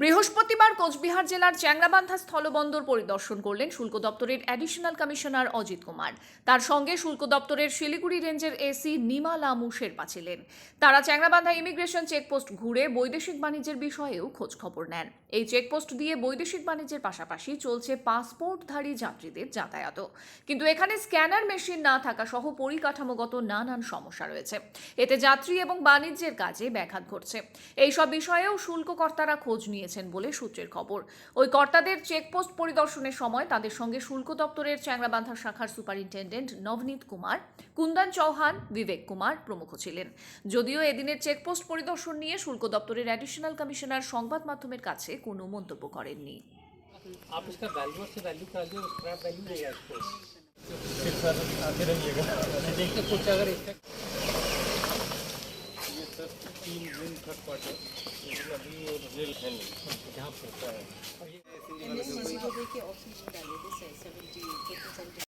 বৃহস্পতিবার কোচবিহার জেলার চ্যাংরাবান্ধা স্থলবন্দর পরিদর্শন করলেন শুল্ক দপ্তরের অ্যাডিশনাল কমিশনার অজিত কুমার। তার সঙ্গে শুল্ক দপ্তরের শিলিগুড়ি রেঞ্জের এসি নিমা লামু শেরপা ছিলেন। তারা চ্যাংরাবান্ধা ইমিগ্রেশন চেকপোস্ট ঘুরে বৈদেশিক বাণিজ্যের বিষয়েও খোঁজ খবর নেন। এই চেকপোস্ট দিয়ে বৈদেশিক বাণিজ্যের পাশাপাশি চলছে পাসপোর্টধারী যাত্রীদের যাতায়াতও কিন্তু এখানে স্ক্যানার মেশিন না থাকা সহ পরিকাঠামোগত নানান সমস্যা রয়েছে। এতে যাত্রী এবং বাণিজ্যের কাজে ব্যাঘাত ঘটছে। এইসব বিষয়েও শুল্ক কর্তারা খোঁজ নিয়েছেন বলে সূত্রের খবর ওই কর্তাদের চেকপোস্ট পরিদর্শনের সময় তাদের সঙ্গে শুল্ক দপ্তরের চ্যাংরাবান্ধা শাখার সুপারিনটেন্ডেন্ট নবনীত কুমার কুন্দন চৌহান বিবেক কুমার প্রমুখ ছিলেন যদিও এদিনের চেকপোস্ট পরিদর্শন নিয়ে শুল্ক দপ্তরের অ্যাডিশনাল কমিশনার সংবাদ মাধ্যমের কাছে কোনো মন্তব্য করেননি आप इसका वैल्यू से वैल्यू करा दिए स्क्रैप वैल्यू नहीं है इसको फिर सर आते रहिएगा देखते कुछ अगर इसका ये सर तीन दिन खट पाटे अभी वो रेल है नहीं जहाँ पड़ता है